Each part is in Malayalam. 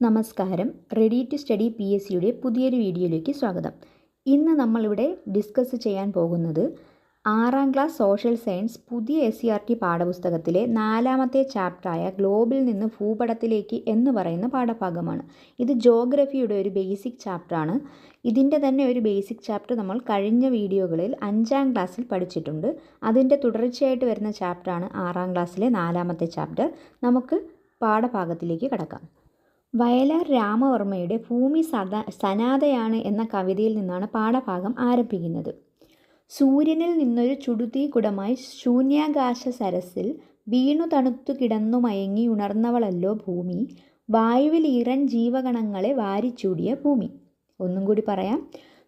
നമസ്കാരം. Ready to study P S സിയുടെ പുതിയൊരു വീഡിയോയിലേക്ക് സ്വാഗതം. ഇന്ന് നമ്മളിവിടെ ഡിസ്കസ് ചെയ്യാൻ പോകുന്നത് ആറാം ക്ലാസ് സോഷ്യൽ സയൻസ് പുതിയ എസ് സി ആർ ടി പാഠപുസ്തകത്തിലെ നാലാമത്തെ ചാപ്റ്ററായ ഗ്ലോബിൽ നിന്ന് ഭൂപടത്തിലേക്ക് എന്ന് പറയുന്ന പാഠഭാഗമാണ്. ഇത് ജോഗ്രഫിയുടെ ഒരു ബേസിക് ചാപ്റ്ററാണ് ഇതിന്റെ തന്നെ ഒരു ബേസിക് ചാപ്റ്റർ നമ്മൾ കഴിഞ്ഞ വീഡിയോകളിൽ അഞ്ചാം ക്ലാസ്സിൽ പഠിച്ചിട്ടുണ്ട്. അതിന്റെ തുടർച്ചയായിട്ട് വരുന്ന ചാപ്റ്ററാണ് ആറാം ക്ലാസ്സിലെ നാലാമത്തെ ചാപ്റ്റർ നമുക്ക് പാഠഭാഗത്തിലേക്ക് കടക്കാം. വയലാർ രാമവർമ്മയുടെ ഭൂമി സദാ സനാതയാണ് എന്ന കവിതയിൽ നിന്നാണ് പാഠഭാഗം ആരംഭിക്കുന്നത്. സൂര്യനിൽ നിന്നൊരു ചുടുതീ കുടമായി ശൂന്യാകാശ സരസിൽ വീണു തണുത്തു കിടന്നു മയങ്ങി ഉണർന്നവളല്ലോ ഭൂമി വായുവിൽ ഇറൻ ജീവഗണങ്ങളെ വാരിച്ചൂടിയ ഭൂമി. ഒന്നും കൂടി പറയാം.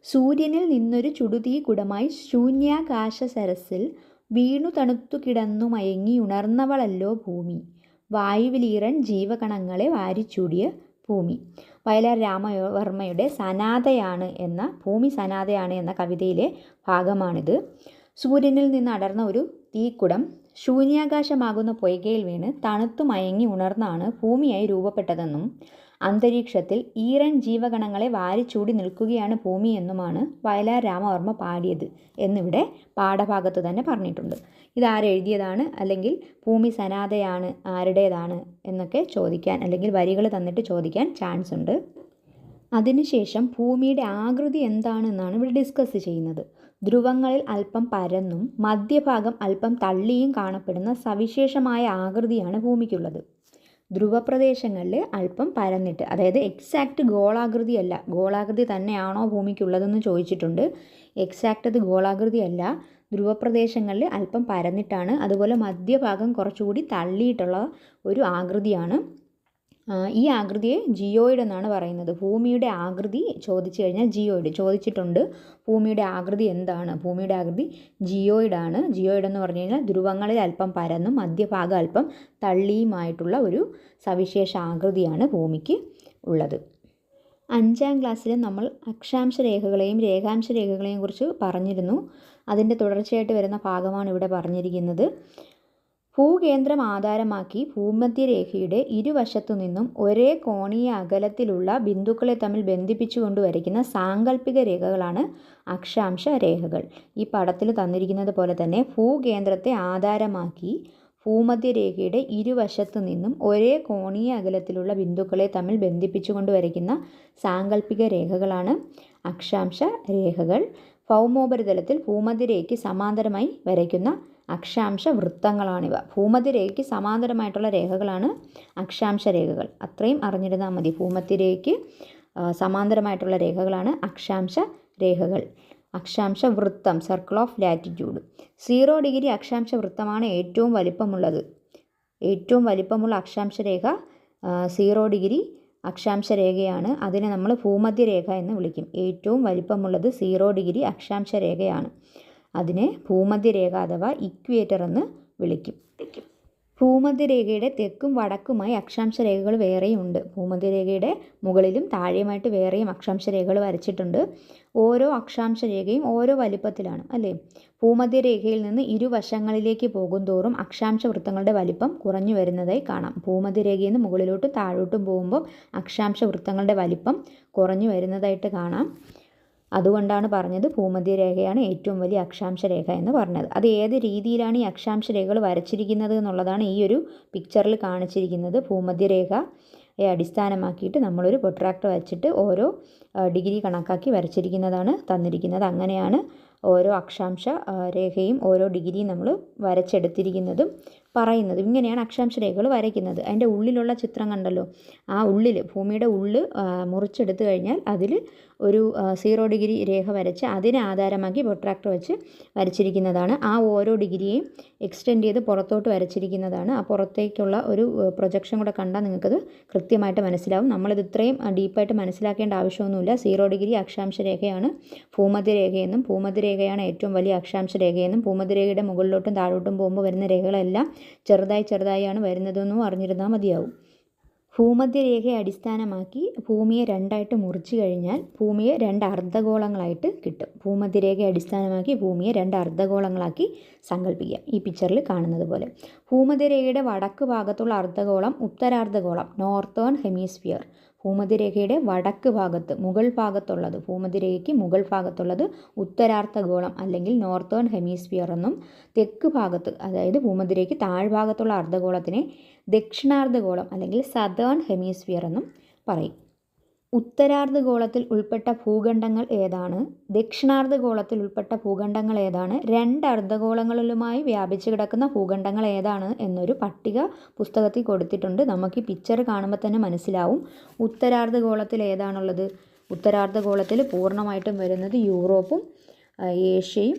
സൂര്യനിൽ നിന്നൊരു ചുടുതീ കുടമായി ശൂന്യാകാശ സരസിൽ വീണു തണുത്തു കിടന്നു മയങ്ങി ഉണർന്നവളല്ലോ ഭൂമി വായുവിലീറൻ ജീവകണങ്ങളെ വാരിച്ചൂടിയ ഭൂമി. വയലാർ രാമവർമ്മയുടെ സനാതയാണ് എന്ന ഭൂമി സനാതയാണ് എന്ന കവിതയിലെ ഭാഗമാണിത്. സൂര്യനിൽ നിന്ന് അടർന്ന ഒരു തീക്കുടം ശൂന്യാകാശമാകുന്ന പൊയ്കയിൽ വീണ് തണുത്തു മയങ്ങി ഉണർന്നാണ് ഭൂമിയായി രൂപപ്പെട്ടതെന്നും അന്തരീക്ഷത്തിൽ ഈറൻ ജീവഗണങ്ങളെ വാരിച്ചൂടി നിൽക്കുകയാണ് ഭൂമി എന്നുമാണ് വയലാർ രാമവർമ്മ പാടിയത് എന്നിവിടെ പാഠഭാഗത്ത് തന്നെ പറഞ്ഞിട്ടുണ്ട്. ഇതാരെഴുതിയതാണ് അല്ലെങ്കിൽ ഭൂമി സനാതയാണ് ആരുടേതാണ് എന്നൊക്കെ ചോദിക്കാൻ അല്ലെങ്കിൽ വരികൾ തന്നിട്ട് ചോദിക്കാൻ ചാൻസ് ഉണ്ട്. അതിനുശേഷം ഭൂമിയുടെ ആകൃതി എന്താണെന്നാണ് ഇവിടെ ഡിസ്കസ് ചെയ്യുന്നത്. ധ്രുവങ്ങളിൽ അല്പം പരന്നും മധ്യഭാഗം അല്പം തള്ളിയും കാണപ്പെടുന്ന സവിശേഷമായ ആകൃതിയാണ് ഭൂമിക്കുള്ളത്. ധ്രുവപ്രദേശങ്ങളിൽ അല്പം പരന്നിട്ട് അതായത് എക്സാക്റ്റ് ഗോളാകൃതിയല്ല ഗോളാകൃതി തന്നെയാണോ ഭൂമിക്കുള്ളതെന്ന് ചോദിച്ചിട്ടുണ്ട്. എക്സാക്റ്റ് അത് ഗോളാകൃതിയല്ല ധ്രുവപ്രദേശങ്ങളിൽ അല്പം പരന്നിട്ടാണ്. അതുപോലെ മധ്യഭാഗം കുറച്ചുകൂടി തള്ളിയിട്ടുള്ള ഒരു ആകൃതിയാണ് ഈ ആകൃതിയെ ജിയോയിഡ് എന്നാണ് പറയുന്നത്. ഭൂമിയുടെ ആകൃതി ചോദിച്ചു കഴിഞ്ഞാൽ ജിയോയിഡ് ചോദിച്ചിട്ടുണ്ട് ഭൂമിയുടെ ആകൃതി എന്താണ്? ഭൂമിയുടെ ആകൃതി ജിയോയിഡാണ് ജിയോയിഡ് എന്ന് പറഞ്ഞു കഴിഞ്ഞാൽ ധ്രുവങ്ങളിൽ അല്പം പരന്നും മധ്യഭാഗം അല്പം തള്ളിയുമായിട്ടുള്ള ഒരു സവിശേഷ ആകൃതിയാണ് ഭൂമിക്ക് ഉള്ളത്. അഞ്ചാം ക്ലാസ്സിൽ നമ്മൾ അക്ഷാംശ രേഖകളെയും രേഖാംശ രേഖകളെയും കുറിച്ച് പറഞ്ഞിരുന്നു. അതിന്റെ തുടർച്ചയായിട്ട് വരുന്ന ഭാഗമാണ് ഇവിടെ പറഞ്ഞിരിക്കുന്നത്. ഭൂകേന്ദ്രം ആധാരമാക്കി ഭൂമധ്യരേഖയുടെ ഇരുവശത്തു നിന്നും ഒരേ കോണീയ അകലത്തിലുള്ള ബിന്ദുക്കളെ തമ്മിൽ ബന്ധിപ്പിച്ചുകൊണ്ട് വരയ്ക്കുന്ന സാങ്കല്പിക രേഖകളാണ് അക്ഷാംശ രേഖകൾ. ഈ പടത്തിൽ തന്നിരിക്കുന്നത് പോലെ തന്നെ ഭൂകേന്ദ്രത്തെ ആധാരമാക്കി ഭൂമധ്യരേഖയുടെ ഇരുവശത്തു നിന്നും ഒരേ കോണീയ അകലത്തിലുള്ള ബിന്ദുക്കളെ തമ്മിൽ ബന്ധിപ്പിച്ചുകൊണ്ട് വരയ്ക്കുന്ന സാങ്കല്പിക രേഖകളാണ് അക്ഷാംശ രേഖകൾ. ഭൗമോപരിതലത്തിൽ ഭൂമധ്യരേഖയ്ക്ക് സമാന്തരമായി വരയ്ക്കുന്ന അക്ഷാംശ വൃത്തങ്ങളാണിവ. ഭൂമധ്യരേഖയ്ക്ക് സമാന്തരമായിട്ടുള്ള രേഖകളാണ് അക്ഷാംശ രേഖകൾ. അത്രയും അറിഞ്ഞിരുന്നാൽ മതി. ഭൂമധ്യരേഖയ്ക്ക് സമാന്തരമായിട്ടുള്ള രേഖകളാണ് അക്ഷാംശ രേഖകൾ. അക്ഷാംശ വൃത്തം circle of latitude. Zero degree അക്ഷാംശ വൃത്തമാണ് ഏറ്റവും വലിപ്പമുള്ളത്. ഏറ്റവും വലിപ്പമുള്ള അക്ഷാംശ രേഖ സീറോ ഡിഗ്രി അക്ഷാംശ രേഖയാണ്. അതിനെ നമ്മൾ ഭൂമധ്യരേഖ എന്ന് വിളിക്കും. ഏറ്റവും വലിപ്പമുള്ളത് സീറോ ഡിഗ്രി അക്ഷാംശ രേഖയാണ്. അതിനെ ഭൂമധ്യരേഖ അഥവാ ഇക്വേറ്റർ എന്ന് വിളിക്കും. ഭൂമധ്യരേഖയുടെ തെക്കും വടക്കുമായി അക്ഷാംശ രേഖകൾ വേറെയും ഉണ്ട് ഭൂമധ്യരേഖയുടെ മുകളിലും താഴെയുമായിട്ട് വേറെയും അക്ഷാംശ രേഖകൾ വരച്ചിട്ടുണ്ട്. ഓരോ അക്ഷാംശ രേഖയും ഓരോ വലിപ്പത്തിലാണ് അല്ലേ? ഭൂമധ്യരേഖയിൽ നിന്ന് ഇരുവശങ്ങളിലേക്ക് പോകുന്തോറും അക്ഷാംശ വൃത്തങ്ങളുടെ വലിപ്പം കുറഞ്ഞു വരുന്നതായി കാണാം. ഭൂമധ്യരേഖയിൽ നിന്ന് മുകളിലോട്ടും താഴോട്ടും പോകുമ്പോൾ അക്ഷാംശ വൃത്തങ്ങളുടെ വലിപ്പം കുറഞ്ഞു വരുന്നതായിട്ട് കാണാം. അതുകൊണ്ടാണ് പറഞ്ഞത് ഭൂമധ്യരേഖയാണ് ഏറ്റവും വലിയ അക്ഷാംശ രേഖ എന്ന് പറഞ്ഞത്. അത് ഏത് രീതിയിലാണ് ഈ അക്ഷാംശ രേഖകൾ വരച്ചിരിക്കുന്നത് എന്നുള്ളതാണ് ഈ ഒരു പിക്ചറിൽ കാണിച്ചിരിക്കുന്നത്. ഭൂമധ്യരേഖ അടിസ്ഥാനമാക്കിയിട്ട് നമ്മളൊരു പൊട്രാക്ടർ വെച്ചിട്ട് ഓരോ ഡിഗ്രി കണക്കാക്കി വരച്ചിരിക്കുന്നതാണ് തന്നിരിക്കുന്നത്. അങ്ങനെയാണ് ഓരോ അക്ഷാംശ രേഖയും ഓരോ ഡിഗ്രിയും നമ്മൾ വരച്ചെടുത്തിരിക്കുന്നതും. പറയുന്നതും. ഇങ്ങനെയാണ് അക്ഷാംശ രേഖകൾ വരയ്ക്കുന്നത്. അതിന്റെ ഉള്ളിലുള്ള ചിത്രം കണ്ടല്ലോ. ആ ഉള്ളിൽ ഭൂമിയുടെ ഉള്ളിൽ മുറിച്ചെടുത്തു കഴിഞ്ഞാൽ അതിൽ ഒരു സീറോ ഡിഗ്രി രേഖ വരച്ച് അതിനെ ആധാരമാക്കി പ്രൊട്രാക്ടർ വെച്ച് വരച്ചിരിക്കുന്നതാണ്. ആ ഓരോ ഡിഗ്രിയെയും എക്സ്റ്റെൻഡ് ചെയ്ത് പുറത്തോട്ട് വരച്ചിരിക്കുന്നതാണ്. ആ പുറത്തേക്കുള്ള ഒരു പ്രൊജക്ഷൻ കൂടെ കണ്ടാൽ നിങ്ങൾക്കത് കൃത്യമായിട്ട് മനസ്സിലാവും. നമ്മളിത് ഇത്രയും ഡീപ്പായിട്ട് മനസ്സിലാക്കേണ്ട ആവശ്യമൊന്നുമില്ല. സീറോ ഡിഗ്രി അക്ഷാംശ രേഖയാണ് ഭൂമധ്യരേഖയെന്നും ഭൂമധ്യരേഖയാണ് ഏറ്റവും വലിയ അക്ഷാംശ രേഖയെന്നും ഭൂമധ്യരേഖയുടെ മുകളിലോട്ടും താഴോട്ടും പോകുമ്പോൾ വരുന്ന രേഖകളെല്ലാം ചെറുതായി ചെറുതായാണ് വരുന്നതെന്നും അറിഞ്ഞിരുന്നാൽ മതിയാവും. ഭൂമധ്യരേഖയെ അടിസ്ഥാനമാക്കി ഭൂമിയെ രണ്ടായിട്ട് മുറിച്ചു കഴിഞ്ഞാൽ ഭൂമിയെ രണ്ട് അർദ്ധഗോളങ്ങളായിട്ട് കിട്ടും. ഭൂമധ്യരേഖയെ അടിസ്ഥാനമാക്കി ഭൂമിയെ രണ്ട് അർദ്ധഗോളങ്ങളാക്കി സങ്കല്പിക്കുക ഈ പിക്ചറിൽ കാണുന്നത് പോലെ. ഭൂമധ്യരേഖയുടെ വടക്ക് ഭാഗത്തുള്ള അർദ്ധഗോളം ഉത്തരാർദ്ധഗോളം നോർത്തേൺ ഹെമിസ്ഫിയർ ഭൂമധ്യരേഖയുടെ വടക്ക് ഭാഗത്ത് മുകൾ ഭാഗത്തുള്ളത് ഭൂമധ്യരേഖയ്ക്ക് മുകൾ ഭാഗത്തുള്ളത് ഉത്തരാർദ്ധഗോളം അല്ലെങ്കിൽ നോർത്തേൺ ഹെമിസ്ഫിയർ എന്നും തെക്ക് ഭാഗത്ത് അതായത് ഭൂമധ്യരേഖയ്ക്ക് താഴ്ഭാഗത്തുള്ള അർദ്ധഗോളത്തിനെ ദക്ഷിണാർദ്ധഗോളം അല്ലെങ്കിൽ സതേൺ ഹെമിസ്ഫിയർ എന്നും പറയും. ഉത്തരാർദ്ധഗോളത്തിൽ ഉൾപ്പെട്ട ഭൂഖണ്ഡങ്ങൾ ഏതാണ്? ദക്ഷിണാർദ്ധഗോളത്തിൽ ഉൾപ്പെട്ട ഭൂഖണ്ഡങ്ങൾ ഏതാണ്? രണ്ട് അർദ്ധഗോളങ്ങളിലുമായി വ്യാപിച്ചു കിടക്കുന്ന ഭൂഖണ്ഡങ്ങൾ ഏതാണ് എന്നൊരു പട്ടിക പുസ്തകത്തിൽ കൊടുത്തിട്ടുണ്ട്. നമുക്ക് ഈ പിക്ചർ കാണുമ്പോൾ തന്നെ മനസ്സിലാവും. ഉത്തരാർദ്ധഗോളത്തിൽ ഏതാണുള്ളത്? ഉത്തരാർദ്ധഗോളത്തിൽ പൂർണമായിട്ടും വരുന്നത് യൂറോപ്പും ഏഷ്യയും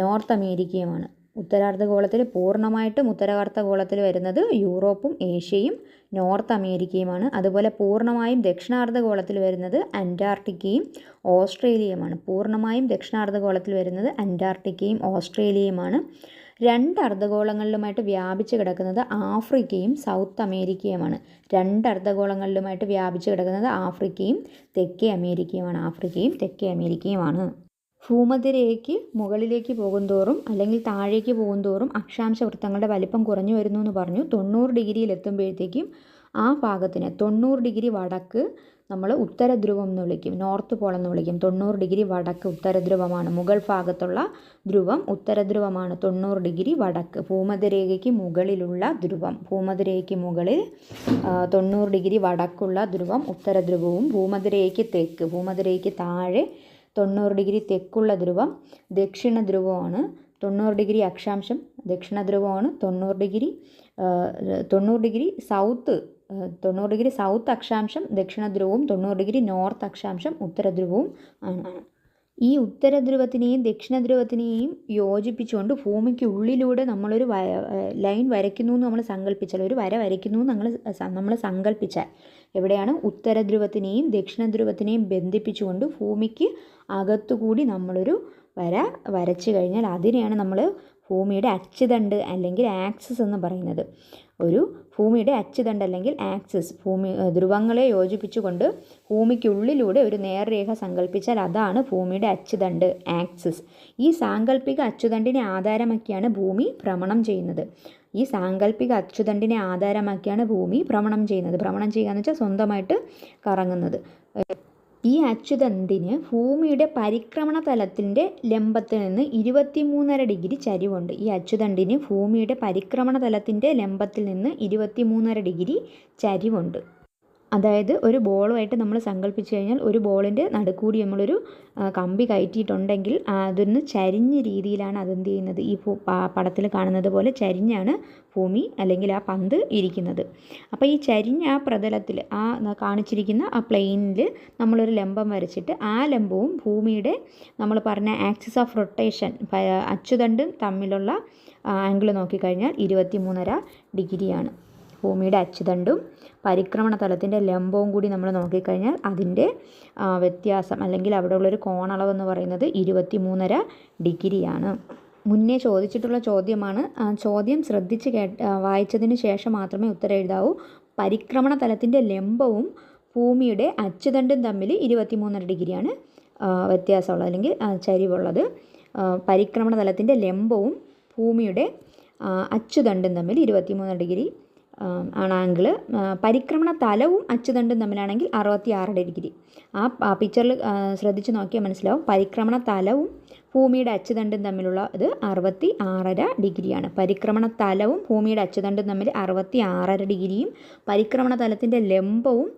നോർത്ത് അമേരിക്കയുമാണ്. ഉത്തരാർദ്ധഗോളത്തിൽ പൂർണമായിട്ടും ഉത്തരാർദ്ധഗോളത്തിൽ വരുന്നത് യൂറോപ്പും ഏഷ്യയും നോർത്ത് അമേരിക്കയുമാണ്. അതുപോലെ പൂർണമായും ദക്ഷിണാർദ്ധഗോളത്തിൽ വരുന്നത് അന്റാർട്ടിക്കയും ഓസ്ട്രേലിയയുമാണ്. പൂർണമായും ദക്ഷിണാർദ്ധഗോളത്തിൽ വരുന്നത് അന്റാർട്ടിക്കയും ഓസ്ട്രേലിയയുമാണ്. രണ്ട് അർദ്ധഗോളങ്ങളിലുമായിട്ട് വ്യാപിച്ച് കിടക്കുന്നത് ആഫ്രിക്കയും സൗത്ത് അമേരിക്കയുമാണ്. രണ്ട് അർദ്ധഗോളങ്ങളിലുമായിട്ട് വ്യാപിച്ച് കിടക്കുന്നത് ആഫ്രിക്കയും തെക്കേ അമേരിക്കയുമാണ്. ആഫ്രിക്കയും തെക്കേ അമേരിക്കയുമാണ്. ഭൂമധ്യരേഖയ്ക്ക് മുകളിലേക്ക് പോകുന്തോറും അല്ലെങ്കിൽ താഴേക്ക് പോകുന്തോറും അക്ഷാംശ വൃത്തങ്ങളുടെ വലിപ്പം കുറഞ്ഞു വരുന്നു എന്ന് പറഞ്ഞു. തൊണ്ണൂറ് ഡിഗ്രിയിൽ എത്തുമ്പോഴത്തേക്കും ആ ഭാഗത്തിന് തൊണ്ണൂറ് ഡിഗ്രി വടക്ക് നമ്മൾ ഉത്തരധ്രുവം എന്ന് വിളിക്കും. നോർത്ത് പോൾ എന്ന് വിളിക്കും. തൊണ്ണൂറ് ഡിഗ്രി വടക്ക് ഉത്തരധ്രുവമാണ്. മുകൾ ഭാഗത്തുള്ള ധ്രുവം ഉത്തരധ്രുവമാണ്. തൊണ്ണൂറ് ഡിഗ്രി വടക്ക്. ഭൂമധ്യരേഖയ്ക്ക് മുകളിലുള്ള ധ്രുവം. ഭൂമധ്യരേഖയ്ക്ക് മുകളിൽ തൊണ്ണൂറ് ഡിഗ്രി വടക്കുള്ള ധ്രുവം ഉത്തരധ്രുവവും. ഭൂമധ്യരേഖയ്ക്ക് തെക്ക്. ഭൂമധ്യരേഖയ്ക്ക് താഴെ തൊണ്ണൂറ് ഡിഗ്രി തെക്കുള്ള ധ്രുവം ദക്ഷിണ ധ്രുവമാണ്. തൊണ്ണൂറ് ഡിഗ്രി അക്ഷാംശം ദക്ഷിണ ധ്രുവമാണ്. തൊണ്ണൂറ് ഡിഗ്രി തൊണ്ണൂറ് ഡിഗ്രി സൗത്ത് തൊണ്ണൂറ് ഡിഗ്രി സൗത്ത് അക്ഷാംശം ദക്ഷിണ ധ്രുവവും തൊണ്ണൂറ് ഡിഗ്രി നോർത്ത് അക്ഷാംശം ഉത്തര ധ്രുവവും ആണ്. ഈ ഉത്തര ധ്രുവത്തിനെയും ദക്ഷിണ ധ്രുവത്തിനെയും യോജിപ്പിച്ചുകൊണ്ട് ഭൂമിക്ക് ഉള്ളിലൂടെ നമ്മളൊരു ലൈൻ വരയ്ക്കുന്നു എന്ന് നമ്മൾ സങ്കല്പിച്ചാൽ ഒരു വര വരയ്ക്കുന്നു എന്ന് നമ്മൾ നമ്മൾ സങ്കല്പിച്ചാൽ എവിടെയാണ്? ഉത്തര ധ്രുവത്തിനെയും ദക്ഷിണ ധ്രുവത്തിനെയും ബന്ധിപ്പിച്ചുകൊണ്ട് ഭൂമിക്ക് അകത്തുകൂടി നമ്മളൊരു വര വരച്ചു കഴിഞ്ഞാൽ അതിനെയാണ് നമ്മൾ ഭൂമിയുടെ അച്ചുതണ്ട് അല്ലെങ്കിൽ ആക്സിസ് എന്ന് പറയുന്നത്. ഒരു ഭൂമിയുടെ അച്ചുതണ്ട് അല്ലെങ്കിൽ ആക്സിസ്. ഭൂമി ധ്രുവങ്ങളെ യോജിപ്പിച്ചുകൊണ്ട് ഭൂമിക്കുള്ളിലൂടെ ഒരു നേർരേഖ സങ്കല്പിച്ചാൽ അതാണ് ഭൂമിയുടെ അച്ചുതണ്ട് ആക്സിസ്. ഈ സാങ്കല്പിക അച്ചുതണ്ടിനെ ആധാരമാക്കിയാണ് ഭൂമി ഭ്രമണം ചെയ്യുന്നത്. ഈ സാങ്കല്പിക അച്ചുതണ്ടിനെ ആധാരമാക്കിയാണ് ഭൂമി ഭ്രമണം ചെയ്യുന്നത്. ഭ്രമണം ചെയ്യുക എന്ന് വെച്ചാൽ സ്വന്തമായിട്ട് കറങ്ങുന്നത്. ഈ അച്യുതന്തിന് ഭൂമിയുടെ പരിക്രമണ തലത്തിന്റെ ലംബത്തിൽ നിന്ന് ഇരുപത്തിമൂന്നര ഡിഗ്രി ചരിവുണ്ട്. ഈ അച്ചുതണ്ടിന് ഭൂമിയുടെ പരിക്രമണ തലത്തിന്റെ ലംബത്തിൽ നിന്ന് ഇരുപത്തിമൂന്നര ഡിഗ്രി ചരിവുണ്ട്. അതായത് ഒരു ബോളുമായിട്ട് നമ്മൾ സങ്കല്പിച്ച് കഴിഞ്ഞാൽ ഒരു ബോളിന്റെ നടുക്കൂടി നമ്മളൊരു കമ്പി കയറ്റിയിട്ടുണ്ടെങ്കിൽ അതൊന്ന് ചരിഞ്ഞ രീതിയിലാണ് അതെന്ത് ചെയ്യുന്നത്? ഈ പടത്തിൽ കാണുന്നത് പോലെ ചരിഞ്ഞാണ് ഭൂമി അല്ലെങ്കിൽ ആ പന്ത് ഇരിക്കുന്നത്. അപ്പോൾ ഈ ചരിഞ്ഞ ആ പ്രതലത്തിൽ ആ കാണിച്ചിരിക്കുന്ന ആ പ്ലെയിനിൽ നമ്മളൊരു ലംബം വരച്ചിട്ട് ആ ലംബവും ഭൂമിയുടെ നമ്മൾ പറഞ്ഞ ആക്സിസ് ഓഫ് റൊട്ടേഷൻ അച്ചുതണ്ടും തമ്മിലുള്ള ആംഗിൾ നോക്കിക്കഴിഞ്ഞാൽ ഇരുപത്തി മൂന്നര ഡിഗ്രിയാണ്. ഭൂമിയുടെ അച്ചുതണ്ടും പരിക്രമണ തലത്തിന്റെ ലംബവും കൂടി നമ്മൾ നോക്കിക്കഴിഞ്ഞാൽ അതിന്റെ വ്യത്യാസം അല്ലെങ്കിൽ അവിടെ ഉള്ളൊരു കോണളവ് എന്ന് പറയുന്നത് ഇരുപത്തി മൂന്നര ഡിഗ്രിയാണ്. മുന്നേ ചോദിച്ചിട്ടുള്ള ചോദ്യമാണ് ചോദ്യം ശ്രദ്ധിച്ച് കേ വായിച്ചതിന് ശേഷം മാത്രമേ ഉത്തരം എഴുതാവൂ. പരിക്രമണ തലത്തിന്റെ ലംബവും ഭൂമിയുടെ അച്ചുതണ്ടും തമ്മിൽ ഇരുപത്തി മൂന്നര ഡിഗ്രിയാണ് വ്യത്യാസമുള്ളത് അല്ലെങ്കിൽ ചരിവുള്ളത്. പരിക്രമണ തലത്തിന്റെ ലംബവും ഭൂമിയുടെ അച്ചുതണ്ടും തമ്മിൽ ഇരുപത്തി മൂന്ന് ഡിഗ്രി ആണ് ആംഗിൾ പരിക്രമണ തലവും അച്ചുതണ്ടും തമ്മിലാണെങ്കിൽ അറുപത്തി ആറ് ഡിഗ്രി. ആ പിക്ചറിൽ ശ്രദ്ധിച്ച് നോക്കിയാൽ മനസ്സിലാവും. പരിക്രമണ തലവും ഭൂമിയുടെ അച്ചുതണ്ടും തമ്മിലുള്ള ഇത് അറുപത്തി ആറര ഡിഗ്രിയാണ്. പരിക്രമണ തലവും ഭൂമിയുടെ അച്ചുതണ്ടും തമ്മിൽ അറുപത്തി ആറര ഡിഗ്രിയും പരിക്രമണ തലത്തിന്റെ ലംബവും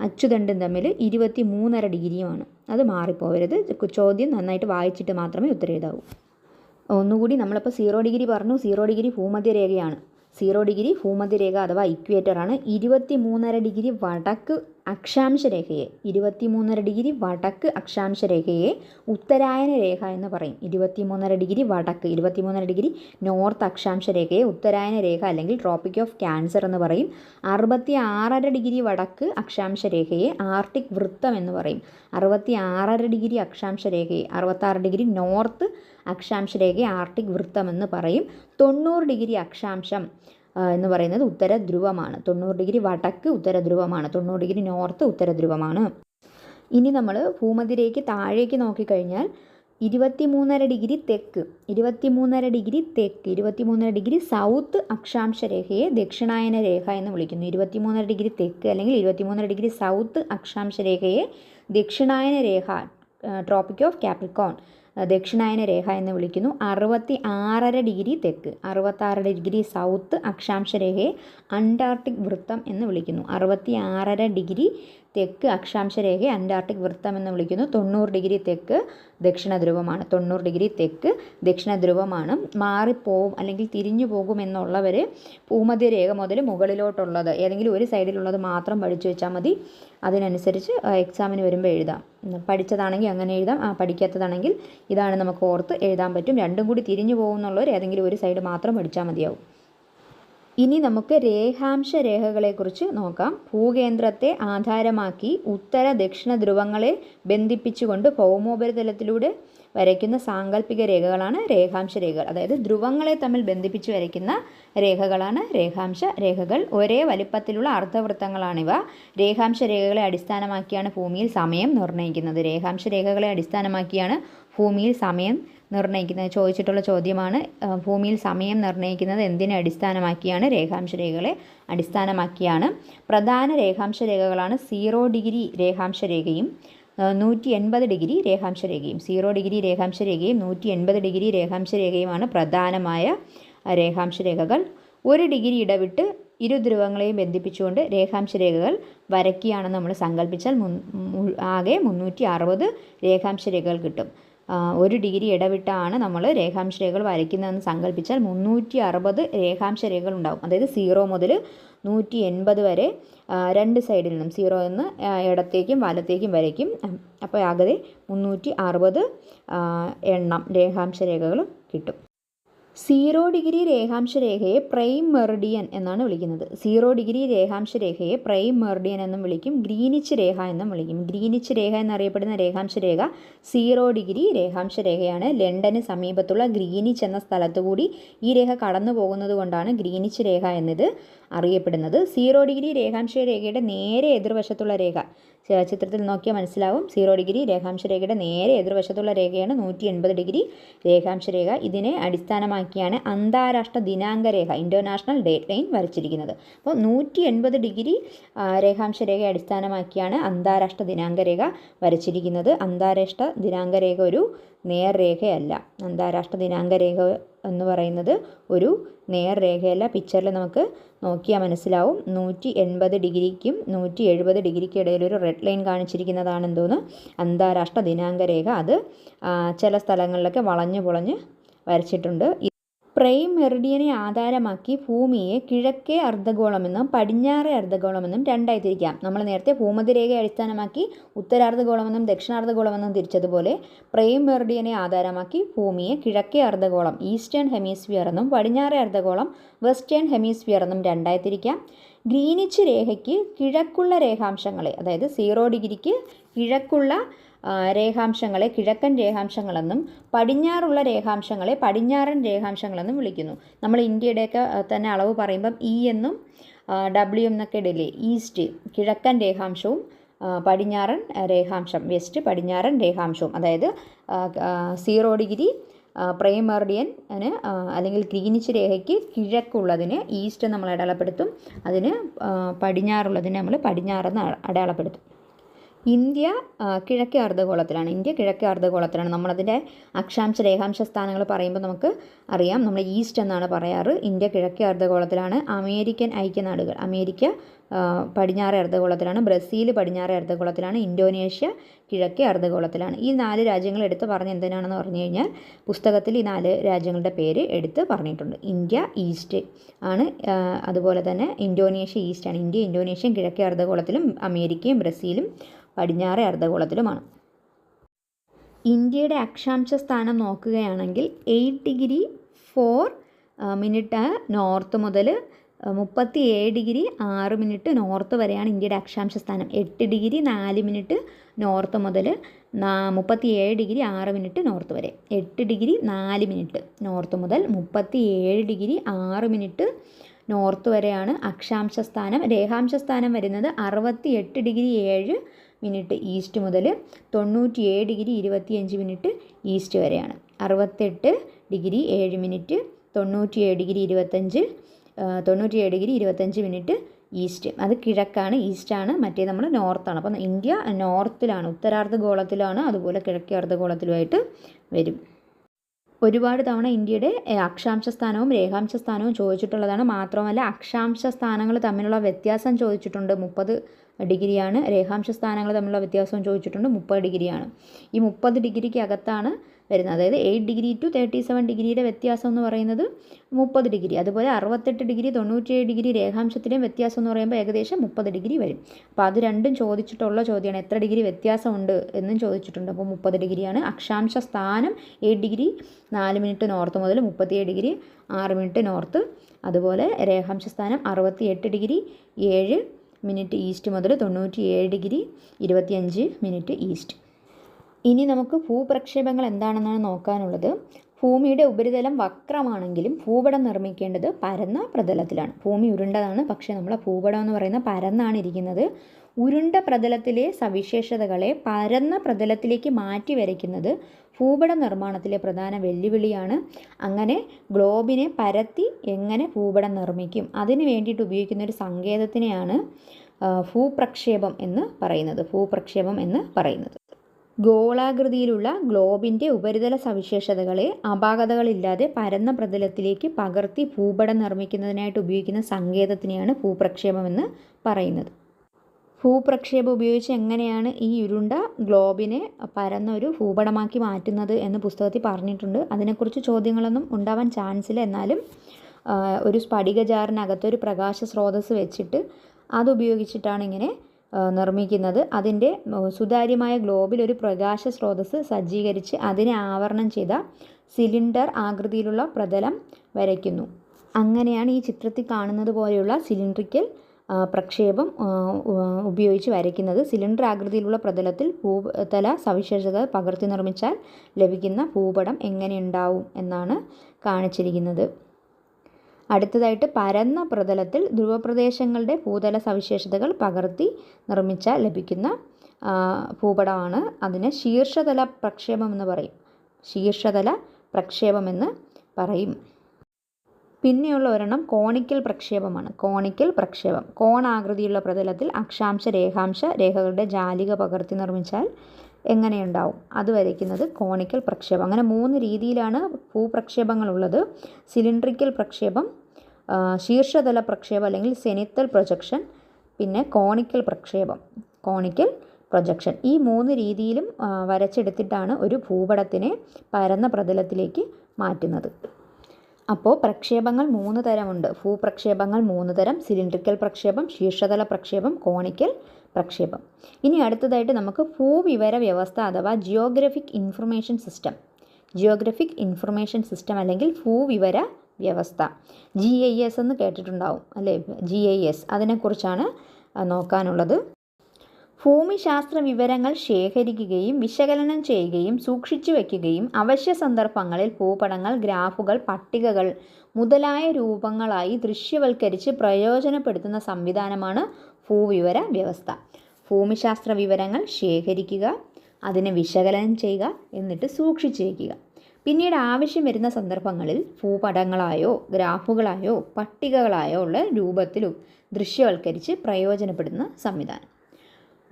അച്ചുതണ്ടും തമ്മിൽ ഇരുപത്തി മൂന്നര ഡിഗ്രിയുമാണ്. അത് മാറിപ്പോവരുത്. ചോദ്യം നന്നായിട്ട് വായിച്ചിട്ട് മാത്രമേ ഉത്തരം എഴുതാവൂ. ഒന്നുകൂടി നമ്മളിപ്പോൾ സീറോ ഡിഗ്രി പറഞ്ഞു. സീറോ ഡിഗ്രി ഭൂമധ്യരേഖയാണ്. സീറോ ഡിഗ്രി ഭൂമധ്യരേഖ അഥവാ ഇക്വേറ്റർ ആണ്. ഇരുപത്തി മൂന്നര ഡിഗ്രി വടക്ക് അക്ഷാംശ രേഖയെ ഇരുപത്തി മൂന്നര ഡിഗ്രി വടക്ക് അക്ഷാംശ രേഖയെ ഉത്തരായന രേഖ എന്ന് പറയും. ഇരുപത്തി മൂന്നര ഡിഗ്രി വടക്ക് ഇരുപത്തി മൂന്നര ഡിഗ്രി നോർത്ത് അക്ഷാംശ രേഖയെ ഉത്തരായന രേഖ അല്ലെങ്കിൽ ട്രോപ്പിക് ഓഫ് ക്യാൻസർ എന്ന് പറയും. അറുപത്തി ആറര ഡിഗ്രി വടക്ക് അക്ഷാംശ രേഖയെ ആർട്ടിക് വൃത്തം എന്ന് പറയും. അറുപത്തി ആറര ഡിഗ്രി അക്ഷാംശ രേഖയെ അറുപത്താറ് ഡിഗ്രി നോർത്ത് അക്ഷാംശ രേഖയെ ആർട്ടിക് വൃത്തം എന്ന് പറയും. തൊണ്ണൂറ് ഡിഗ്രി അക്ഷാംശം എന്ന് പറയുന്നത് ഉത്തര ധ്രുവമാണ് തൊണ്ണൂറ് ഡിഗ്രി വടക്ക് ഉത്തര ധ്രുവമാണ് തൊണ്ണൂറ് ഡിഗ്രി നോർത്ത് ഉത്തര ധ്രുവമാണ് ഇനി നമ്മൾ ഭൂമധ്യരേഖയ്ക്ക് താഴേക്ക് നോക്കിക്കഴിഞ്ഞാൽ ഇരുപത്തി മൂന്നര ഡിഗ്രി തെക്ക് ഇരുപത്തി മൂന്നര ഡിഗ്രി തെക്ക് ഇരുപത്തി മൂന്നര ഡിഗ്രി സൗത്ത് അക്ഷാംശ രേഖയെ ദക്ഷിണായന രേഖ എന്ന് വിളിക്കുന്നു. ഇരുപത്തി മൂന്നര ഡിഗ്രി തെക്ക് അല്ലെങ്കിൽ ഇരുപത്തി മൂന്നര ഡിഗ്രി സൗത്ത് അക്ഷാംശ രേഖയെ ദക്ഷിണായന രേഖ ട്രോപ്പിക് ഓഫ് കാപ്രിക്കോൺ. ദക്ഷിണായന രേഖ എന്ന് വിളിക്കുന്നു. അറുപത്തി ആറര ഡിഗ്രി തെക്ക്. അറുപത്താറ് ഡിഗ്രി സൗത്ത് അക്ഷാംശ രേഖയെ അന്റാർട്ടിക് വൃത്തം എന്ന് വിളിക്കുന്നു. അറുപത്തി ആറര ഡിഗ്രി തെക്ക് അക്ഷാംശ രേഖയെ അന്റാർട്ടിക് വൃത്തം എന്ന് വിളിക്കുന്നു. തൊണ്ണൂറ് ഡിഗ്രി തെക്ക് ദക്ഷിണ ധ്രുവമാണ് തൊണ്ണൂറ് ഡിഗ്രി തെക്ക് ദക്ഷിണ ധ്രുവമാണ് മാറിപ്പോവും അല്ലെങ്കിൽ തിരിഞ്ഞു പോകും എന്നുള്ളവർ ഭൂമധ്യരേഖ മുതൽ മുകളിലോട്ടുള്ളത് ഏതെങ്കിലും ഒരു സൈഡിലുള്ളത് മാത്രം പഠിച്ചു വെച്ചാൽ മതി. അതിനനുസരിച്ച് എക്സാമിന് വരുമ്പോൾ എഴുതാം. പഠിച്ചതാണെങ്കിൽ അങ്ങനെ എഴുതാം. ആ പഠിക്കാത്തതാണെങ്കിൽ ഇതാണ് നമുക്ക് ഓർത്ത് എഴുതാൻ പറ്റും. രണ്ടും കൂടി തിരിഞ്ഞു പോകുന്നുള്ളവർ ഏതെങ്കിലും ഒരു സൈഡ് മാത്രം പഠിച്ചാൽ മതിയാവും. ഇനി നമുക്ക് രേഖാംശ രേഖകളെക്കുറിച്ച് നോക്കാം. ഭൂകേന്ദ്രത്തെ ആധാരമാക്കി ഉത്തര ദക്ഷിണ ധ്രുവങ്ങളെ ബന്ധിപ്പിച്ചുകൊണ്ട് ഭൗമോപരിതലത്തിലൂടെ വരയ്ക്കുന്ന സാങ്കല്പിക രേഖകളാണ് രേഖാംശ രേഖകൾ അതായത് ധ്രുവങ്ങളെ തമ്മിൽ ബന്ധിപ്പിച്ച് വരയ്ക്കുന്ന രേഖകളാണ് രേഖാംശ രേഖകൾ ഒരേ വലിപ്പത്തിലുള്ള അർദ്ധവൃത്തങ്ങളാണിവ. രേഖാംശ രേഖകളെ അടിസ്ഥാനമാക്കിയാണ് ഭൂമിയിൽ സമയം നിർണയിക്കുന്നത്. രേഖാംശ രേഖകളെ അടിസ്ഥാനമാക്കിയാണ് ഭൂമിയിൽ സമയം നിർണയിക്കുന്നത് ചോദിച്ചിട്ടുള്ള ചോദ്യമാണ് ഭൂമിയിൽ സമയം നിർണയിക്കുന്നത് എന്തിനെ അടിസ്ഥാനമാക്കിയാണ്? രേഖാംശ രേഖകളെ അടിസ്ഥാനമാക്കിയാണ്. പ്രധാന രേഖാംശ രേഖകളാണ് സീറോ ഡിഗ്രി രേഖാംശ രേഖയും നൂറ്റി എൺപത് ഡിഗ്രി രേഖാംശ രേഖയും സീറോ ഡിഗ്രി രേഖാംശ രേഖയും നൂറ്റി എൺപത് ഡിഗ്രി രേഖാംശ രേഖയുമാണ് പ്രധാനമായ രേഖാംശ രേഖകൾ ഒരു ഡിഗ്രി ഇടവിട്ട് ഇരു ധ്രുവങ്ങളെയും ബന്ധിപ്പിച്ചുകൊണ്ട് രേഖാംശ രേഖകൾ വരയ്ക്കുകയാണെന്ന് നമ്മൾ സങ്കല്പിച്ചാൽ ആകെ മുന്നൂറ്റി അറുപത് രേഖാംശ രേഖകൾ കിട്ടും. ഒരു ഡിഗ്രി ഇടവിട്ടാണ് നമ്മൾ രേഖാംശ രേഖകൾ വരയ്ക്കുന്നതെന്ന് സങ്കല്പിച്ചാൽ മുന്നൂറ്റി അറുപത് രേഖാംശ രേഖകൾ ഉണ്ടാകും അതായത് സീറോ മുതൽ നൂറ്റി എൺപത് വരെ രണ്ട് സൈഡിൽ നിന്നും സീറോ നിന്ന് ഇടത്തേക്കും വലത്തേക്കും വരയ്ക്കും. അപ്പോൾ ആകെ മുന്നൂറ്റി അറുപത് എണ്ണം രേഖാംശ രേഖകൾ കിട്ടും. സീറോ ഡിഗ്രി രേഖാംശ രേഖയെ പ്രൈം മെറിഡിയൻ എന്നാണ് വിളിക്കുന്നത്. സീറോ ഡിഗ്രി രേഖാംശ രേഖയെ പ്രൈം മെറിഡിയൻ എന്നും വിളിക്കും. ഗ്രീനിച്ച് രേഖ എന്നും വിളിക്കും. ഗ്രീനിച്ച് രേഖ എന്നറിയപ്പെടുന്ന രേഖാംശ രേഖ സീറോ ഡിഗ്രി രേഖാംശ രേഖയാണ് ലണ്ടന് സമീപത്തുള്ള ഗ്രീനിച്ച് എന്ന സ്ഥലത്തു കൂടി ഈ രേഖ കടന്നു പോകുന്നത് കൊണ്ടാണ് ഗ്രീനിച്ച് രേഖ എന്നത് അറിയപ്പെടുന്നത്. സീറോ ഡിഗ്രി രേഖാംശ രേഖയുടെ നേരെ എതിർവശത്തുള്ള രേഖ ചിത്രത്തിൽ നോക്കിയാൽ മനസ്സിലാവും. സീറോ ഡിഗ്രി രേഖാംശ രേഖയുടെ നേരെ എതിർവശത്തുള്ള രേഖയാണ് നൂറ്റി എൺപത് ഡിഗ്രി രേഖാംശ രേഖ ഇതിനെ അടിസ്ഥാനമാക്കിയാണ് അന്താരാഷ്ട്ര ദിനാങ്ക രേഖ ഇന്റർനാഷണൽ ഡേറ്റ് ലൈൻ വരച്ചിരിക്കുന്നത്. അപ്പോൾ നൂറ്റി എൺപത് ഡിഗ്രി രേഖാംശ രേഖ അടിസ്ഥാനമാക്കിയാണ് അന്താരാഷ്ട്ര ദിനാങ്ക രേഖ വരച്ചിരിക്കുന്നത്. അന്താരാഷ്ട്ര ദിനാങ്ക രേഖ ഒരു നേർരേഖയല്ല. അന്താരാഷ്ട്ര ദിനാങ്ക രേഖ എന്ന് പറയുന്നത് ഒരു നേർരേഖയല്ല. പിക്ചറിൽ നമുക്ക് നോക്കിയാൽ മനസ്സിലാവും. നൂറ്റി എൺപത് ഡിഗ്രിക്കും നൂറ്റി എഴുപത് ഡിഗ്രിക്കും ഇടയിൽ ഒരു റെഡ് ലൈൻ കാണിച്ചിരിക്കുന്നതാണ് എന്തോന്ന്? അന്താരാഷ്ട്ര ദിനാങ്ക രേഖ അത് ചില സ്ഥലങ്ങളിലൊക്കെ വളഞ്ഞു പൊളഞ്ഞ് വരച്ചിട്ടുണ്ട്. പ്രൈം മെറിഡിയനെ ആധാരമാക്കി ഭൂമിയെ കിഴക്കേ അർദ്ധഗോളമെന്നും പടിഞ്ഞാറേ അർദ്ധഗോളമെന്നും രണ്ടായി തിരിക്കാം നമ്മൾ നേരത്തെ ഭൂമധ്യരേഖയെ അടിസ്ഥാനമാക്കി ഉത്തരാർദ്ധഗോളമെന്നും ദക്ഷിണാർദ്ധഗോളമെന്നും തിരിച്ചതുപോലെ പ്രൈം മെറിഡിയനെ ആധാരമാക്കി ഭൂമിയെ കിഴക്കേ അർദ്ധഗോളം ഈസ്റ്റേൺ ഹെമിസ്ഫിയർ എന്നും പടിഞ്ഞാറേ അർദ്ധഗോളം വെസ്റ്റേൺ ഹെമിസ്ഫിയർ എന്നും രണ്ടായി തിരിക്കാം ഗ്രീനിച്ച് രേഖയ്ക്ക് കിഴക്കുള്ള രേഖാംശങ്ങളെ അതായത് സീറോ ഡിഗ്രിക്ക് കിഴക്കുള്ള രേഖാംശങ്ങളെ കിഴക്കൻ രേഖാംശങ്ങളെന്നും പടിഞ്ഞാറുള്ള രേഖാംശങ്ങളെ പടിഞ്ഞാറൻ രേഖാംശങ്ങളെന്നും വിളിക്കുന്നു. നമ്മൾ ഇന്ത്യയുടെയൊക്കെ തന്നെ അളവ് പറയുമ്പം ഇ എന്നും ഡബ്ല്യു എന്നൊക്കെ ഇടില്ലേ ഈസ്റ്റ് കിഴക്കൻ രേഖാംശവും പടിഞ്ഞാറൻ രേഖാംശം. വെസ്റ്റ് പടിഞ്ഞാറൻ രേഖാംശവും. അതായത് സീറോ ഡിഗ്രി പ്രൈമർഡിയൻ അല്ലെങ്കിൽ ഗ്രീനിച്ച് രേഖയ്ക്ക് കിഴക്കുള്ളതിന് ഈസ്റ്റ് നമ്മൾ അടയാളപ്പെടുത്തും. അതിന് പടിഞ്ഞാറുള്ളതിന് നമ്മൾ പടിഞ്ഞാറെന്ന് അടയാളപ്പെടുത്തും. ഇന്ത്യ കിഴക്കേ അർദ്ധഗോളത്തിലാണ്. ഇന്ത്യ കിഴക്കേ അർദ്ധഗോളത്തിലാണ്. നമ്മളതിന്റെ അക്ഷാംശ രേഖാംശ സ്ഥാനങ്ങൾ പറയുമ്പോൾ നമുക്ക് അറിയാം. നമ്മൾ ഈസ്റ്റ് എന്നാണ് പറയാറ്. ഇന്ത്യ കിഴക്കേ അർദ്ധഗോളത്തിലാണ്. അമേരിക്കൻ ഐക്യനാടുകൾ അമേരിക്ക പടിഞ്ഞാറേ അർദ്ധഗോളത്തിലാണ്. ബ്രസീൽ പടിഞ്ഞാറേ അർദ്ധഗോളത്തിലാണ്. ഇന്തോനേഷ്യ കിഴക്കേ അർദ്ധഗോളത്തിലാണ്. ഈ നാല് രാജ്യങ്ങൾ എടുത്ത് പറഞ്ഞ് എന്തിനാണെന്ന് പറഞ്ഞു കഴിഞ്ഞാൽ പുസ്തകത്തിൽ ഈ നാല് രാജ്യങ്ങളുടെ പേര് എടുത്ത് പറഞ്ഞിട്ടുണ്ട്. ഇന്ത്യ ഈസ്റ്റ് ആണ്. അതുപോലെ തന്നെ ഇന്തോനേഷ്യ ഈസ്റ്റാണ് ഇന്ത്യ ഇന്തോനേഷ്യയും കിഴക്കേ അർദ്ധഗോളത്തിലും അമേരിക്കയും ബ്രസീലും പടിഞ്ഞാറേ അർദ്ധഗോളത്തിലുമാണ്. ഇന്ത്യയുടെ അക്ഷാംശ സ്ഥാനം നോക്കുകയാണെങ്കിൽ eight degree four minute north മുതൽ മുപ്പത്തി ഏഴ് ഡിഗ്രി ആറ് മിനിറ്റ് നോർത്ത് വരെയാണ് ഇന്ത്യയുടെ അക്ഷാംശ സ്ഥാനം. എട്ട് ഡിഗ്രി നാല് മിനിറ്റ് നോർത്ത് മുതൽ മുപ്പത്തി ഏഴ് ഡിഗ്രി ആറ് മിനിറ്റ് നോർത്ത് വരെ. എട്ട് ഡിഗ്രി നാല് മിനിറ്റ് നോർത്ത് മുതൽ മുപ്പത്തി ഏഴ് ഡിഗ്രി ആറ് മിനിറ്റ് നോർത്ത് വരെയാണ് അക്ഷാംശ സ്ഥാനം. രേഖാംശ സ്ഥാനം വരുന്നത് അറുപത്തി എട്ട് ഡിഗ്രി ഏഴ് മിനിറ്റ് ഈസ്റ്റ് മുതൽ തൊണ്ണൂറ്റിയേഴ് ഡിഗ്രി ഇരുപത്തിയഞ്ച് മിനിറ്റ് ഈസ്റ്റ് വരെയാണ്. അറുപത്തെട്ട് ഡിഗ്രി ഏഴ് മിനിറ്റ് തൊണ്ണൂറ്റിയേഴ് ഡിഗ്രി ഇരുപത്തഞ്ച് തൊണ്ണൂറ്റിയേഴ് ഡിഗ്രി ഇരുപത്തഞ്ച് മിനിറ്റ് ഈസ്റ്റ്. അത് കിഴക്കാണ് ഈസ്റ്റാണ് മറ്റേ നമ്മൾ നോർത്താണ്. അപ്പം ഇന്ത്യ നോർത്തിലാണ് ഉത്തരാർദ്ധ ഗോളത്തിലാണ് അതുപോലെ കിഴക്കേ അർദ്ധഗോളത്തിലുമായിട്ട് വരും. ഒരുപാട് തവണ ഇന്ത്യയുടെ അക്ഷാംശ സ്ഥാനവും രേഖാംശ സ്ഥാനവും ചോദിച്ചിട്ടുള്ളതാണ്. മാത്രമല്ല അക്ഷാംശ സ്ഥാനങ്ങൾ തമ്മിലുള്ള വ്യത്യാസം ചോദിച്ചിട്ടുണ്ട്. മുപ്പത് ഡിഗ്രിയാണ്. രേഖാംശ സ്ഥാനങ്ങൾ തമ്മിലുള്ള വ്യത്യാസവും ചോദിച്ചിട്ടുണ്ട്. മുപ്പത് ഡിഗ്രിയാണ്. ഈ മുപ്പത് ഡിഗ്രിക്ക് അകത്താണ് വരുന്നത്. അതായത് eight degree two thirty seven ഡിഗ്രിയുടെ വ്യത്യാസം എന്ന് പറയുന്നത് മുപ്പത് ഡിഗ്രി അതുപോലെ അറുപത്തെട്ട് ഡിഗ്രി തൊണ്ണൂറ്റിയേഴ് ഡിഗ്രി രേഖാംശത്തിന്റെയും വ്യത്യാസം എന്ന് പറയുമ്പോൾ ഏകദേശം മുപ്പത് ഡിഗ്രി വരും. അപ്പോൾ അത് രണ്ടും ചോദിച്ചിട്ടുള്ള ചോദ്യമാണ്. എത്ര ഡിഗ്രി വ്യത്യാസമുണ്ട് എന്നും ചോദിച്ചിട്ടുണ്ട്. അപ്പോൾ മുപ്പത് ഡിഗ്രിയാണ്. അക്ഷാംശ സ്ഥാനം ഏഴ് ഡിഗ്രി നാല് മിനിറ്റ് നോർത്ത് മുതൽ മുപ്പത്തിയേഴ് ഡിഗ്രി ആറ് മിനിറ്റ് നോർത്ത് അതുപോലെ രേഖാംശ സ്ഥാനം അറുപത്തിയെട്ട് ഡിഗ്രി ഏഴ് മിനിറ്റ് ഈസ്റ്റ് മുതൽ തൊണ്ണൂറ്റി ഏഴ് ഡിഗ്രി ഇരുപത്തിയഞ്ച് മിനിറ്റ് ഈസ്റ്റ്. ഇനി നമുക്ക് ഭൂപ്രക്ഷേപങ്ങൾ എന്താണെന്നാണ് നോക്കാനുള്ളത്. ഭൂമിയുടെ ഉപരിതലം വക്രമാണെങ്കിലും ഭൂപടം നിർമ്മിക്കേണ്ടത് പരന്ന പ്രതലത്തിലാണ്. ഭൂമി ഉരുണ്ടതാണ് പക്ഷേ നമ്മളെ ഭൂപടം എന്ന് പറയുന്ന പരന്നാണ് ഇരിക്കുന്നത്. ഉരുണ്ട പ്രതലത്തിലെ സവിശേഷതകളെ പരന്ന പ്രതലത്തിലേക്ക് മാറ്റി വരയ്ക്കുന്നത് ഭൂപട നിർമ്മാണത്തിലെ പ്രധാന വെല്ലുവിളിയാണ്. അങ്ങനെ ഗ്ലോബിനെ പരത്തി എങ്ങനെ ഭൂപടം നിർമ്മിക്കും? അതിന് വേണ്ടിയിട്ട് ഉപയോഗിക്കുന്ന ഒരു സങ്കേതത്തിനെയാണ് ഭൂപ്രക്ഷേപം എന്ന് പറയുന്നത്. ഭൂപ്രക്ഷേപം എന്ന് പറയുന്നത്. ഗോളാകൃതിയിലുള്ള ഗ്ലോബിന്റെ ഉപരിതല സവിശേഷതകളെ അപാകതകളില്ലാതെ പരന്ന പ്രതലത്തിലേക്ക് പകർത്തി ഭൂപടം നിർമ്മിക്കുന്നതിനായിട്ട് ഉപയോഗിക്കുന്ന സങ്കേതത്തിനെയാണ് ഭൂപ്രക്ഷേപമെന്ന് പറയുന്നത്. ഭൂപ്രക്ഷേപം ഉപയോഗിച്ച് എങ്ങനെയാണ് ഈ ഉരുണ്ട ഗ്ലോബിനെ പരന്ന ഒരു ഭൂപടമാക്കി മാറ്റുന്നത് എന്ന് പുസ്തകത്തിൽ പറഞ്ഞിട്ടുണ്ട്. അതിനെക്കുറിച്ച് ചോദ്യങ്ങളൊന്നും ഉണ്ടാവാൻ ചാൻസ് ഇല്ല എന്നാലും ഒരു സ്ഫടികജാറിനകത്ത് ഒരു പ്രകാശ സ്രോതസ്സ് വെച്ചിട്ട് അതുപയോഗിച്ചിട്ടാണ് ഇങ്ങനെ നിർമ്മിക്കുന്നത്. അതിന്റെ സുതാര്യമായ ഗ്ലോബിൽ ഒരു പ്രകാശ സ്രോതസ് സജ്ജീകരിച്ച് അതിനെ ആവരണം ചെയ്ത സിലിണ്ടർ ആകൃതിയിലുള്ള പ്രതലം വരയ്ക്കുന്നു. അങ്ങനെയാണ് ഈ ചിത്രത്തിൽ കാണുന്നത് പോലെയുള്ള സിലിണ്ട്രിക്കൽ പ്രക്ഷേപം ഉപയോഗിച്ച് വരയ്ക്കുന്നത്. സിലിണ്ടർ ആകൃതിയിലുള്ള പ്രതലത്തിൽ ഭൂതല സവിശേഷത പകർത്തി നിർമ്മിച്ചാൽ ലഭിക്കുന്ന ഭൂപടം എങ്ങനെയുണ്ടാവും എന്നാണ് കാണിച്ചിരിക്കുന്നത്. അടുത്തതായിട്ട് പരന്ന പ്രതലത്തിൽ ധ്രുവപ്രദേശങ്ങളുടെ ഭൂതല സവിശേഷതകൾ പകർത്തി നിർമ്മിച്ച ലഭിക്കുന്ന ഭൂപടമാണ് അതിന് ശീർഷതല പ്രക്ഷേപം എന്ന് പറയും. ശീർഷതല പ്രക്ഷേപമെന്ന് പറയും. പിന്നെയുള്ള ഒരെണ്ണം കോണിക്കൽ പ്രക്ഷേപമാണ്. കോണിക്കൽ പ്രക്ഷേപം. കോണാകൃതിയുള്ള പ്രതലത്തിൽ അക്ഷാംശ രേഖാംശ രേഖകളുടെ ജാലിക പകർത്തി നിർമ്മിച്ചാൽ എങ്ങനെയുണ്ടാവും? അത് വരയ്ക്കുന്നത് കോണിക്കൽ പ്രക്ഷേപം. അങ്ങനെ മൂന്ന് രീതിയിലാണ് ഭൂപ്രക്ഷേപങ്ങളുള്ളത്. സിലിണ്ട്രിക്കൽ പ്രക്ഷേപം ശീർഷതല പ്രക്ഷേപം അല്ലെങ്കിൽ സെനിത്തൽ പ്രൊജക്ഷൻ പിന്നെ കോണിക്കൽ പ്രക്ഷേപം കോണിക്കൽ പ്രൊജക്ഷൻ. ഈ മൂന്ന് രീതിയിലും വരച്ചെടുത്തിട്ടാണ് ഒരു ഭൂപടത്തിനെ പരന്ന പ്രതലത്തിലേക്ക് മാറ്റുന്നത്. അപ്പോൾ പ്രക്ഷേപങ്ങൾ മൂന്ന് തരമുണ്ട്. ഭൂപ്രക്ഷേപങ്ങൾ മൂന്ന് തരം സിലിണ്ട്രിക്കൽ പ്രക്ഷേപം ശീർഷതല പ്രക്ഷേപം കോണിക്കൽ പ്രക്ഷേപം. ഇനി അടുത്തതായിട്ട് നമുക്ക് ഭൂവിവര വ്യവസ്ഥ അഥവാ geographic information system geographic information system അല്ലെങ്കിൽ ഭൂവിവര വ്യവസ്ഥ ജി ഐ എസ് എന്ന് കേട്ടിട്ടുണ്ടാവും അല്ലേ? ജി ഐ എസ് അതിനെക്കുറിച്ചാണ് നോക്കാനുള്ളത്. ഭൂമിശാസ്ത്ര വിവരങ്ങൾ ശേഖരിക്കുകയും വിശകലനം ചെയ്യുകയും സൂക്ഷിച്ചു വയ്ക്കുകയും അവശ്യ സന്ദർഭങ്ങളിൽ ഭൂപടങ്ങൾ ഗ്രാഫുകൾ പട്ടികകൾ മുതലായ രൂപങ്ങളായി ദൃശ്യവൽക്കരിച്ച് പ്രയോജനപ്പെടുത്തുന്ന സംവിധാനമാണ് ഭൂവിവര വ്യവസ്ഥ. ഭൂമിശാസ്ത്ര വിവരങ്ങൾ ശേഖരിക്കുക അതിനെ വിശകലനം ചെയ്യുക എന്നിട്ട് സൂക്ഷിച്ചു വയ്ക്കുക പിന്നീട് ആവശ്യം വരുന്ന സന്ദർഭങ്ങളിൽ ഭൂപടങ്ങളായോ ഗ്രാഫുകളായോ പട്ടികകളായോ ഉള്ള രൂപത്തിലും ദൃശ്യവൽക്കരിച്ച് പ്രയോജനപ്പെടുന്ന സംവിധാനം.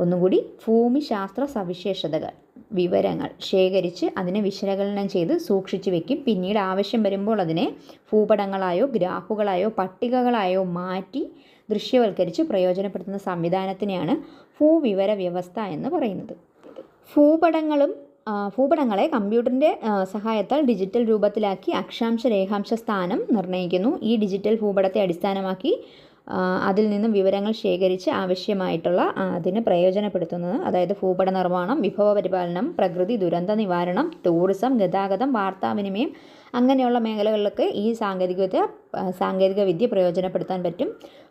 ഒന്നുകൂടി ഭൂമിശാസ്ത്ര സവിശേഷതകൾ വിവരങ്ങൾ ശേഖരിച്ച് അതിനെ വിശകലനം ചെയ്ത് സൂക്ഷിച്ചു വെക്കും. പിന്നീട് ആവശ്യം വരുമ്പോൾ അതിനെ ഭൂപടങ്ങളായോ ഗ്രാഫുകളായോ പട്ടികകളായോ മാറ്റി ദൃശ്യവൽക്കരിച്ച് പ്രയോജനപ്പെടുത്തുന്ന സംവിധാനത്തിനെയാണ് ഭൂവിവര വ്യവസ്ഥ എന്ന് പറയുന്നത്. ഭൂപടങ്ങളും ഭൂപടങ്ങളെ കമ്പ്യൂട്ടറിന്റെ സഹായത്താൽ ഡിജിറ്റൽ രൂപത്തിലാക്കി അക്ഷാംശ രേഖാംശ സ്ഥാനം നിർണയിക്കുന്നു. ഈ ഡിജിറ്റൽ ഭൂപടത്തെ അടിസ്ഥാനമാക്കി അതിൽ നിന്നും വിവരങ്ങൾ ശേഖരിച്ച് ആവശ്യമായിട്ടുള്ള അതിന് പ്രയോജനപ്പെടുത്തുന്നത്. അതായത് ഭൂപട നിർമ്മാണം വിഭവ പരിപാലനം പ്രകൃതി ദുരന്ത നിവാരണം ടൂറിസം ഗതാഗതം വാർത്താവിനിമയം അങ്ങനെയുള്ള മേഖലകളിലൊക്കെ ഈ സാങ്കേതികവിദ്യ സാങ്കേതികവിദ്യ സാങ്കേതിക വിദ്യ പ്രയോജനപ്പെടുത്താൻ പറ്റും.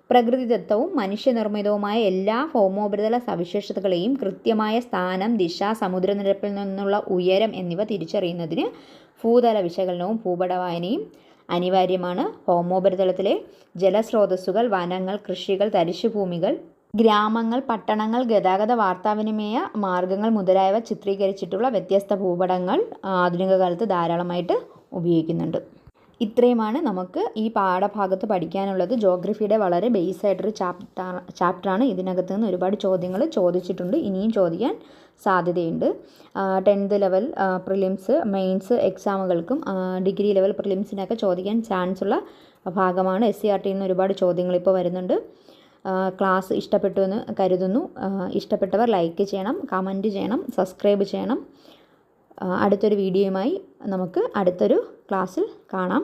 പ്രകൃതിദത്തവും മനുഷ്യനിർമ്മിതവുമായ എല്ലാ ഭൗമോപരിതല സവിശേഷതകളെയും കൃത്യമായ സ്ഥാനം ദിശ സമുദ്രനിരപ്പിൽ നിന്നുള്ള ഉയരം എന്നിവ തിരിച്ചറിയുന്നതിന് ഭൂതല വിശകലനവും ഭൂപടവായനയും അനിവാര്യമാണ്. ഭൗമോപരിതലത്തിലെ ജലസ്രോതസ്സുകൾ വനങ്ങൾ കൃഷികൾ തരിശുഭൂമികൾ ഗ്രാമങ്ങൾ പട്ടണങ്ങൾ ഗതാഗത വാർത്താവിനിമയ മാർഗങ്ങൾ മുതലായവ ചിത്രീകരിച്ചിട്ടുള്ള വ്യത്യസ്ത ഭൂപടങ്ങൾ ആധുനിക കാലത്ത് ധാരാളമായിട്ട് ഉപയോഗിക്കുന്നുണ്ട്. ഇത്രയുമാണ് നമുക്ക് ഈ പാഠഭാഗത്ത് പഠിക്കാനുള്ളത്. ജോഗ്രഫിയുടെ വളരെ ബേസ് ആയിട്ടൊരു ചാപ്റ്റർ ചാപ്റ്ററാണ് ഇതിനകത്ത് നിന്ന് ഒരുപാട് ചോദ്യങ്ങൾ ചോദിച്ചിട്ടുണ്ട്. ഇനിയും ചോദിക്കാൻ സാധ്യതയുണ്ട്. ടെൻത്ത് ലെവൽ പ്രിലിംസ് മെയിൻസ് എക്സാമുകൾക്കും ഡിഗ്രി ലെവൽ പ്രിലിംസിനൊക്കെ ചോദിക്കാൻ ചാൻസ് ഉള്ള ഭാഗമാണ് എസ് സി ആർ ടിയിൽ നിന്ന് ഒരുപാട് ചോദ്യങ്ങൾ ഇപ്പോൾ വരുന്നുണ്ട്. ക്ലാസ് ഇഷ്ടപ്പെട്ടു എന്ന് കരുതുന്നു. ഇഷ്ടപ്പെട്ടവർ ലൈക്ക് ചെയ്യണം കമന്റ് ചെയ്യണം സബ്സ്ക്രൈബ് ചെയ്യണം. അടുത്തൊരു വീഡിയോയുമായി നമുക്ക് അടുത്തൊരു ക്ലാസ്സിൽ കാണാം.